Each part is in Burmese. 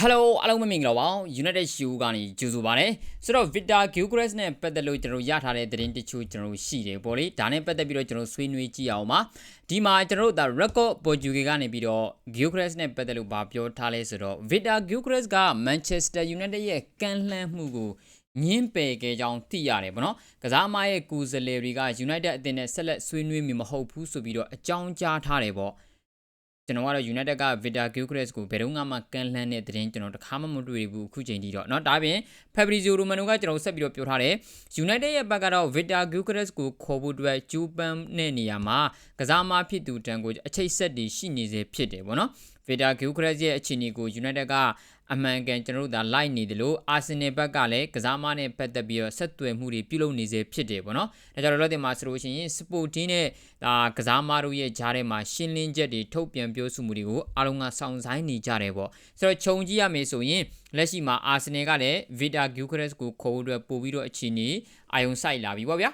Hello အားလုံးပဲမင်္ဂလာပါ United Show ကနေကြိုဆိုပါရစေဆိုတော့ Victor Gilchrist နဲ့ပတ်သက်လို့ကျွန်တော်ရထားတဲ့သတင်းတချို့ကျွန်တော်ရှိတယ်ပေါ့လေဒါနဲ့ပတ်သက်ပြီးတော့ကျွန်တော်ဆွေးနွေးကြည့်အောင်ပါဒီမှာကျွန်တော်တို့ဒါ record Portugal ကနေပြီးတော့ Gilchrist နဲ့ပတ်သက်လို့ဗာပြောထားလဲဆိုတော့ Victor Gilchrist က Manchester United ရဲ့ကန့်လှမ်းမှုကိုညင်းပယ်ခဲ့ကြောင်းသိရတယ်ပေါ့နော်ကစားမရဲ့ကူဇလေတွေက United အသင်းနဲ့ဆက်လက်ဆွေးနွေးမိမဟုတ်ဘူးဆိုပြီးတော့အကြောင်းကြားထားတယ်ပေါ့ ကျွန်တော်ကတော့ United က Victor Gilchrist ကိုဘယ်တော့မှကန်လှမ်းတဲ့သတင်းကျွန်တော်တခါမှမတွေ့ဘူးအခုချိန်ထိတော့เนาะဒါပြင် Fabrizio Romano ကကျွန်တော်ဆက်ပြီးတော့ပြောထားတယ် United ရဲ့ဘက်ကတော့ Victor Gilchrist ကိုခေါ်ဖို့အတွက်ကျူးပန်းတဲ့နေရာမှာကစားမဖြစ်သူတန်ကိုအချိတ်ဆက်တွေရှိနေစေဖြစ်တယ်ပေါ့နော် Victor Gilchrist ရဲ့အခြေအနေကို United က အမှန်ကန်ကျွန်တော်တို့ဒါလိုက်နေတယ်လို့အာဆင်နယ်ဘက်ကလည်းကစားမနဲ့ပတ်သက်ပြီးတော့ဆက်သွယ်မှုတွေပြုလုပ်နေစေဖြစ်တယ်ပေါ့နော်ဒါကြောင့်လောလောဆယ်မှာဆိုလို့ရှိရင်စပိုတင်းနဲ့ဒါကစားမတို့ရဲ့ဂျားထဲမှာရှင်းလင်းချက်တွေထုတ်ပြန်ပြောဆိုမှုတွေကိုအားလုံးကစောင့်ဆိုင်နေကြတယ်ပေါ့ဆိုတော့ခြုံကြည့်ရမယ်ဆိုရင်လက်ရှိမှာအာဆင်နယ်ကလည်းဗီတာဂူခရက်စ်ကိုခေါ်ဖို့အတွက်ပို့ပြီးတော့အခြေအနေအာယုံစိုက်လာပြီပေါ့ဗျာ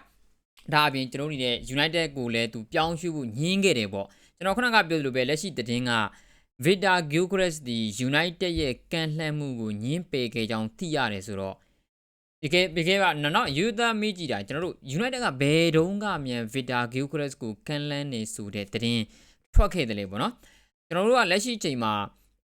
ဒါအပြင်ကျွန်တော်တို့နေတဲ့ United ကိုလည်းသူပြောင်းရွှေ့ဖို့ညှင်းခဲ့တယ်ပေါ့ကျွန်တော်ခုနကပြောသလိုပဲလက်ရှိသတင်းက Victor Gilchrist ဒီ United ရဲ့ကန့်လှမ်းမှုကိုညှင်းပယ်ခဲ့ကြောင်းသိရတယ်ဆိုတော့ဒီကဲဒီကဲကနော်နော်ယူသားမေးကြည့်တာကျွန်တော်တို့ United ကဘယ်တုန်းကမြန် Victor Gilchrist ကိုကန့်လှမ်းနေဆိုတဲ့သတင်းထွက်ခဲ့တယ်လေပေါ့နော်ကျွန်တော်တို့ကလက်ရှိချိန်မှာ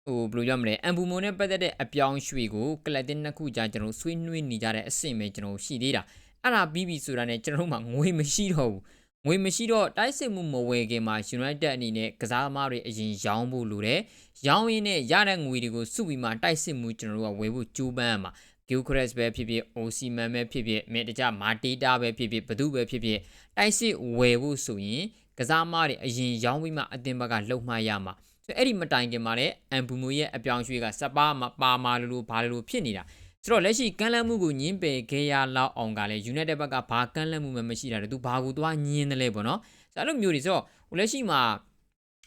ဟိုဘယ်လိုပြောမလဲအမ်ဘူမိုနဲ့ပတ်သက်တဲ့အပြောင်းရွှေ့ကိုကလပ်တင်နှစ်ခုကြာကျွန်တော်ဆွေးနွေးနေကြတဲ့အဆင့်ပဲကျွန်တော်ရှိသေးတာအဲ့ဒါပြီးပြီဆိုတာနဲ့ကျွန်တော်တို့မှငွေမရှိတော့ဘူး ငွေမရှိတော့တိုက်စစ်မှုမဝယ်ခင်မှာ United အနေနဲ့ကစားသမားတွေအရင်ရောင်းဖို့လိုတယ်။ရောင်းရင်းနဲ့ရတဲ့ငွေတွေကိုစုပြီးမှတိုက်စစ်မှုကျွန်တော်တို့ကဝယ်ဖို့ကြိုးပမ်းရမှာ။ Gilchrist ပဲဖြစ်ဖြစ် Osimhen ပဲဖြစ်ဖြစ်မြေတကြ Mateta ပဲဖြစ်ဖြစ်ဘသူပဲဖြစ်ဖြစ်တိုက်စစ်ဝယ်ဖို့ဆိုရင်ကစားသမားတွေအရင်ရောင်းပြီးမှအတင်ဘက်ကလှုပ်မှရမှာ။ဆိုအဲ့ဒီမတိုင်ခင်မှာလည်းအမ်ဘူမိုရဲ့အပြောင်းရွှေ့ကစပါးမပါမာလိုလိုဘာလိုလိုဖြစ်နေတာ။ ဆိုတော့လက်ရှိကမ်းလှမ်းမှုကိုညင်းပယ်ခဲ့ရလောက်အောင်ကလည်း United ဘက်ကဘာကမ်းလှမ်းမှုမှမရှိတာတူဘာကိုသွားညင်းတယ်လဲပေါ့နော်။ဆိုတော့အဲ့လိုမျိုးတွေဆိုတော့ဟိုလက်ရှိမှာ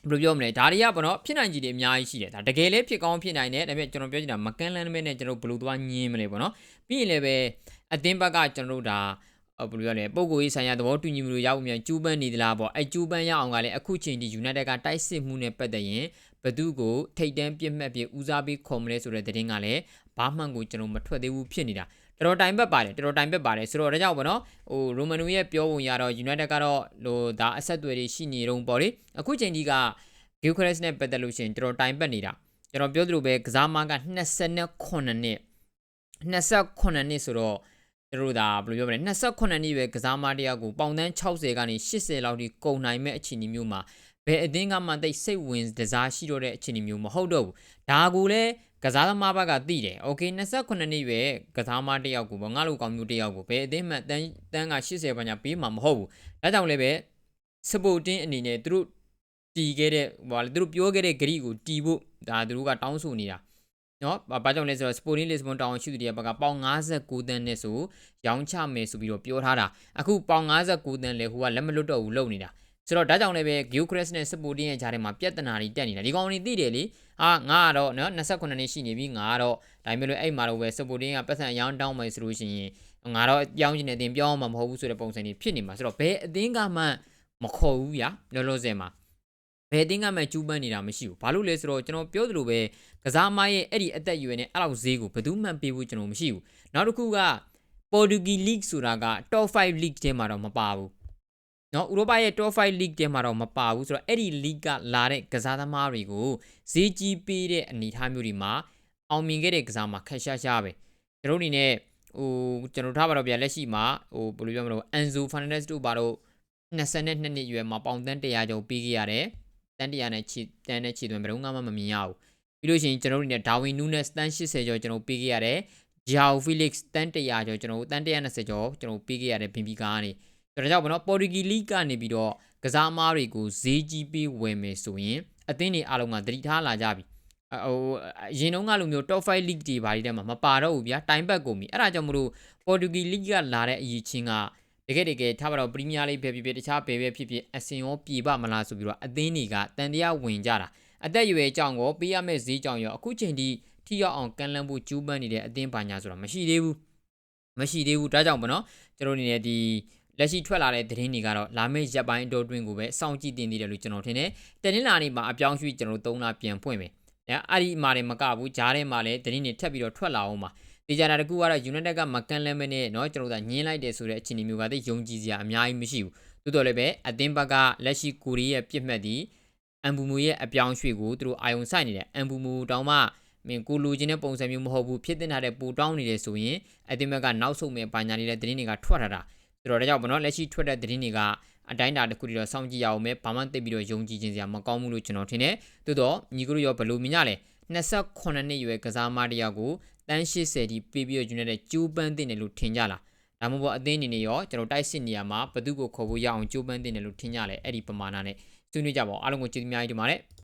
ဘယ်လိုပြောမလဲဒါတွေကပေါ့နော်ဖြစ်နိုင်ကြီးတွေအများကြီးရှိတယ်ဒါတကယ်လည်းဖြစ်ကောင်းဖြစ်နိုင်တယ်ဒါပေမဲ့ကျွန်တော်ပြောချင်တာမကန်းလန်းမဲနဲ့ကျွန်တော်ဘယ်လိုသွားညင်းမလဲပေါ့နော်ပြီးရင်လည်းပဲအသင်းဘက်ကကျွန်တော်တို့ဒါဘယ်လိုရလဲပုံကိုရေးဆိုင်ရာသဘောတူညီမှုတွေရဖို့မြန်ကျူးပန်းနေသလားပေါ့အဲကျူးပန်းရအောင်ကလည်းအခုချိန်ဒီ United ကတိုက်စစ်မှုနဲ့ပတ်သက်ရင် ဘသူကိုထိတ်တန်းပြစ်မှတ်ပြဦးစားပေးခေါ်မလဲဆိုတဲ့သတင်းကလည်းဘာမှန်ကိုကျွန်တော်မထွက်သေးဘူးဖြစ်နေတာတော်တော်တိုင်ပတ်ပါတယ်တော်တော်တိုင်ပတ်ပါတယ်ဆိုတော့ဒါကြောင့်ပေါ့နော်ဟိုရိုမန်နိုရဲ့ပြောပုံရတော့ United ကတော့ဟိုဒါအဆက်အသွယ်တွေရှိနေတော့ပေါ့လေအခုချိန်ကြီးက Gilchrist နဲ့ပတ်သက်လို့ရှိရင်တော်တော်တိုင်ပတ်နေတာကျွန်တော်ပြောသလိုပဲကစားမက29နှစ်28နှစ်ဆိုတော့တို့ဒါဘယ်လိုပြောမလဲ28နှစ်ပဲကစားမတရားကိုပေါင်တန်း60ကနေ80လောက်ထိကုန်နိုင်မဲ့အခြေအနေမျိုးမှာ ဘယ်အသင်းကမှတိတ်စိတ်ဝင်တစားရှိတော့တဲ့အခြေအနေမျိုးမဟုတ်တော့ဘူးဒါကိုလည်းကစားသမားဘက်ကသိတယ်။ Okay 28နှစ်ပဲကစားသမားတယောက်ကိုပေါ့ငါလိုကောင်မျိုးတယောက်ကိုဘယ်အသင်းမှတန်းတန်းက80ဘာညာပေးမှာမဟုတ်ဘူး။ဒါကြောင့်လည်းပဲစပိုတင်းအနေနဲ့သူတို့တီးခဲ့တဲ့ဟိုလေသူတို့ပြောခဲ့တဲ့ဂရိကိုတီးဖို့ဒါသူတို့ကတောင်းဆိုနေတာ။နော်ဘာကြောင့်လဲဆိုတော့ Sporting Lisbon တောင်းရှိသူတွေကဘက်ကပေါင်59တန်းနဲ့ဆိုရောင်းချမယ်ဆိုပြီးတော့ပြောထားတာအခုပေါင်59တန်းလေဟိုကလက်မလွတ်တော့ဘူးလုံနေတာ ဆိုတော့ဒါကြောင့်လည်းပဲ Gilchrist နဲ့ Sporting ရဲ့ဂျားထဲမှာပြဿနာတွေတက်နေတာဒီကောင်တွေသိတယ်လေအာငါကတော့နော်28နှစ်ရှိနေပြီငါကတော့ဒါပေမဲ့လို့အဲ့မှာတော့ပဲ Sporting ကပတ်စံရောင်းတောင်းမယ်ဆိုလို့ရှိရင်ငါတော့ပြောင်းချင်တဲ့အတင်းပြောင်းမှာမဟုတ်ဘူးဆိုတဲ့ပုံစံတွေဖြစ်နေမှာဆိုတော့ဘယ်အတင်းကမှမခေါ်ဘူးဗျာလောလောဆယ်မှာဘယ်တင်းကမှကျူးပန်းနေတာမရှိဘူးဘာလို့လဲဆိုတော့ကျွန်တော်ပြောသလိုပဲကစားမရဲ့အဲ့ဒီအသက်အရွယ်နဲ့အဲ့လောက်ဈေးကိုဘယ်သူမှပေးဖို့ကျွန်တော်မရှိဘူးနောက်တစ်ခုက Portuguese League ဆိုတာက Top 5 League ထဲမှာတော့မပါဘူး နော်ဥရောပရဲ့ Top 5 League ထဲမှာတော့မပါဘူးဆိုတော့အဲ့ဒီ League ကလာတဲ့ကစားသမားတွေကိုဈေးကြီးပေးတဲ့အနေအထားမျိုးတွေမှာအောင်မြင်ခဲ့တဲ့ကစားမှာခက်ရှားရှားပဲကျွန်တော်အနေနဲ့ဟိုကျွန်တော်ထားပါတော့ဗျာလက်ရှိမှာဟိုဘယ်လိုပြောမလို့ Enzo Fernandez တို့ဘာလို့22နှစ်ရွယ်မှာပေါင်တန်း100ကျော်ပေးခဲ့ရတယ်တန်း100နဲ့ချီတန်းနဲ့ချီသွင်းဘယ်တော့မှမမြင်ရဘူးပြီးလို့ရှိရင်ကျွန်တော်တို့အနေနဲ့ Darwin Nunes တန်း80ကျော်ကျွန်တော်ပေးခဲ့ရတယ် Joao Felix တန်း100ကျော်ကျွန်တော်တန်း120ကျော်ကျွန်တော်ပေးခဲ့ရတယ်ဘင်ဘီကာကနေ ဒါကြောင့်ဗောနော်ပေါ်တူဂီလိကနေပြီးတော့ကစားမားတွေကိုဈေးကြီးပေးဝယ်မယ်ဆိုရင်အသင်းတွေအားလုံးကသတိထားလာကြပြီဟိုအရင်တုန်းကလိုမျိုး top 5 league တွေဘာတွေထဲမှာမပါတော့ဘူးဗျာတိုင်ပတ်ကုန်ပြီအဲ့ဒါကြောင့်မလို့ပေါ်တူဂီလိကလာတဲ့အရေးချင်းကတကယ်တကယ်ထားပါတော့ပရီးမီးယားလိပဲဖြစ်ဖြစ်တခြားဘယ်ပဲဖြစ်ဖြစ်အစင်ရောပြေပမလားဆိုပြီးတော့အသင်းတွေကတန်တရားဝင်ကြတာအသက်အရွယ်ကြောင့်ကိုပေးရမယ့်ဈေးကြောင့်ရောအခုချိန်ထိထိရောက်အောင်ကန်လန်းဖို့ကျူးပန်းနေတဲ့အသင်းပါညာဆိုတာမရှိသေးဘူးမရှိသေးဘူးဒါကြောင့်ဗောနော်ကျွန်တော်အနေနဲ့ဒီ လက်ရှိထွက်လာတဲ့သတင်းတွေကတော့လာမယ့်ရက်ပိုင်းအတော်တွင်းကိုပဲစောင့်ကြည့်တင်နေတယ်လို့ကျွန်တော်ထင်တယ်။တနင်္လာနေ့မှာအပြောင်းရွှေ့ကျွန်တော်တို့၃လပြန်ဖွင့်မယ် အဲအဲ့ဒီမှာတွေမကဘူးဂျားထဲမှာလည်းသတင်းတွေထပ်ပြီးတော့ထွက်လာအောင်ပါတေချာတာတကူကတော့ United ကမကန်လဲမနဲ့เนาะကျွန်တော်တို့ကညင်းလိုက်တယ်ဆိုတဲ့အခြေအနေမျိုးကတည်းယုံကြည်စရာအများကြီးမရှိဘူးတိုးတော်လည်းပဲအသင်းဘက်ကလက်ရှိကိုရီးရဲ့ပြစ်မှတ်ဒီအမ်ဘူမူရဲ့အပြောင်းရွှေ့ကိုသူတို့အာယုံဆိုင်နေတယ်အမ်ဘူမူတောင်မှမင်းကိုလူချင်းတဲ့ပုံစံမျိုးမဟုတ်ဘူးဖြစ်တင်ထားတဲ့ပူတောင်းနေတယ်ဆိုရင်အသင်းဘက်ကနောက်ဆုတ်မဲ့ပါညာနေတဲ့သတင်းတွေကထွက်လာတာ ဆိုတော့ဒါကြောင့်ဗောနော်လက်ရှိထွက်တဲ့သတင်းတွေကအတိုင်းအတာတစ်ခုတည်းတော့စောင့်ကြည့်ရအောင်ပဲဘာမှသိပြီးတော့ယုံကြည်ခြင်းစရာမကောင်းဘူးလို့ကျွန်တော်ထင်တယ်တိုးတော့ညီကတို့ရောဘယ်လိုမြင်ကြလဲ28နှစ်ရွယ်ကစားမတစ်ယောက်ကိုတန်း80ဒီပေးပြီးတော့ယူနေတဲ့ကျိုးပန်းတင်တယ်လို့ထင်ကြလားဒါမှမဟုတ်အသင်းအနေနဲ့ရောကျွန်တော်တိုက်စစ်နေရမှာဘသူ့ကိုခေါ်ဖို့ရအောင်ကျိုးပန်းတင်တယ်လို့ထင်ကြလဲအဲ့ဒီပမာဏနဲ့ဆွေးနွေးကြပါဦးအားလုံးကိုကျေးဇူးအများကြီးတင်ပါတယ်